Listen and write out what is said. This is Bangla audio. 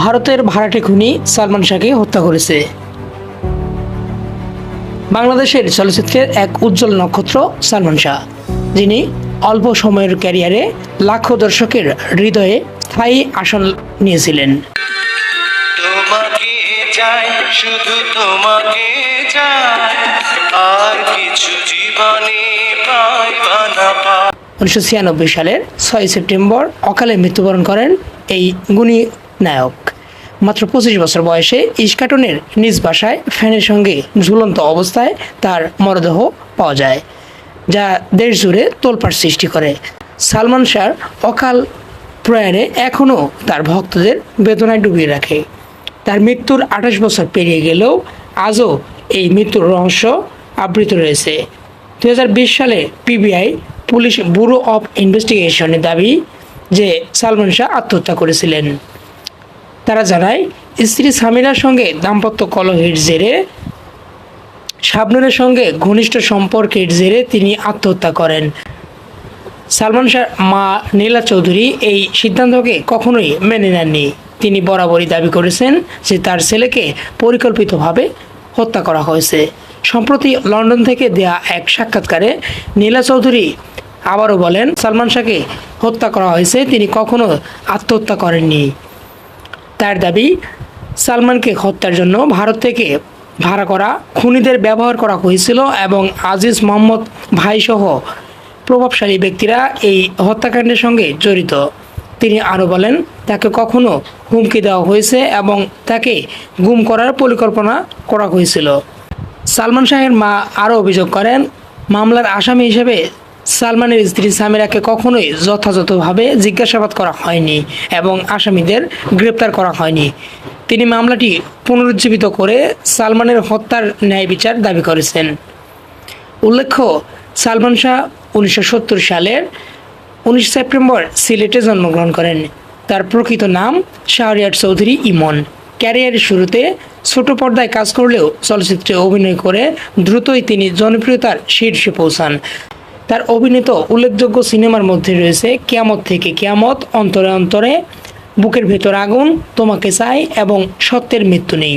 ভারতের ভাড়াটে খুনি সালমান শাহকে হত্যা করেছে। বাংলাদেশের চলচ্চিত্রের এক উজ্জ্বল নক্ষত্র সালমান শাহ যিনি অল্প সময়ের ক্যারিয়ারে লাখো দর্শকের হৃদয়ে স্থায়ী আসন নিয়েছিলেন। চাই শুধু তোমাকে চাই আর কিছু জীবনে পাইবা না উনিশশো ছিয়ানব্বই সালের ছয় সেপ্টেম্বর অকালে মৃত্যুবরণ করেন এই গুণী নায়ক। মাত্র পঁচিশ বছর বয়সে ইস্কাটনের নিজ বাসায় ফ্যানের সঙ্গে ঝুলন্ত অবস্থায় তার মরদেহ পাওয়া যায়, যা দেশ জুড়ে তোলপাড় সৃষ্টি করে। সালমান শাহর অকাল প্রয়াণে এখনও তার ভক্তদের বেদনায় ডুবিয়ে রাখে। তার মৃত্যুর আঠাশ বছর পেরিয়ে গেলেও আজও এই মৃত্যুর রহস্য আবৃত রয়েছে। দুহাজার বিশ সালে পিবিআই পুলিশ ব্যুরো অফ ইনভেস্টিগেশনের দাবি যে সালমান শাহ আত্মহত্যা করেছিলেন। তারা জানায়, স্ত্রী সামিনার সঙ্গে দাম্পত্য কলহের জেরে, শাবনুরের সঙ্গে ঘনিষ্ঠ সম্পর্কের জেরে তিনি আত্মহত্যা করেন। সালমান শাহ, মা নীলা চৌধুরী এই সিদ্ধান্তকে কখনোই মেনে নেননি। তিনি বরাবরই দাবি করেছেন যে তার ছেলেকে পরিকল্পিতভাবে হত্যা করা হয়েছে। সম্প্রতি লন্ডন থেকে দেয়া এক সাক্ষাৎকারে নীলা চৌধুরী আবারও বলেন, সালমান শাহকে হত্যা করা হয়েছে, তিনি কখনো আত্মহত্যা করেননি। তার দাবি, সালমানকে হত্যার জন্য ভারত থেকে ভাড়া করা, খুনিদের ব্যবহার করা হয়েছিল এবং আজিজ মোহাম্মদ ভাইসহ প্রভাবশালী ব্যক্তিরা এই হত্যাকাণ্ডের সঙ্গে জড়িত। তিনি আরও বলেন, তাকে কখনো হুমকি দেওয়া হয়েছে এবং তাকে গুম করার পরিকল্পনা করা হয়েছিল। সালমান শাহের মা আরও অভিযোগ করেন, মামলার আসামি হিসেবে সালমানের স্ত্রী সামিরাকে কখনোই যথাযথভাবে জিজ্ঞাসাবাদ করা হয়নি এবং আসামিদের গ্রেপ্তার করা হয়নি। তিনি মামলাটি পুনরুজ্জীবিত করে সালমানের হত্যার ন্যায় বিচার দাবি করেছেন। উল্লেখ্য, সালমান শাহ উনিশশো সত্তর সালের উনিশ সেপ্টেম্বর সিলেটে জন্মগ্রহণ করেন। তার প্রকৃত নাম শাহরিয়ার চৌধুরী ইমন। ক্যারিয়ারের শুরুতে ছোট পর্দায় কাজ করলেও চলচ্চিত্রে অভিনয় করে দ্রুতই তিনি জনপ্রিয়তার শীর্ষে পৌঁছান। তার অভিনীত উল্লেখযোগ্য সিনেমার মধ্যে রয়েছে কেয়ামত থেকে কেয়ামত, অন্তরে অন্তরে, বুকের ভেতর আগুন, তোমাকে চাই এবং সত্যের মৃত্যু নেই।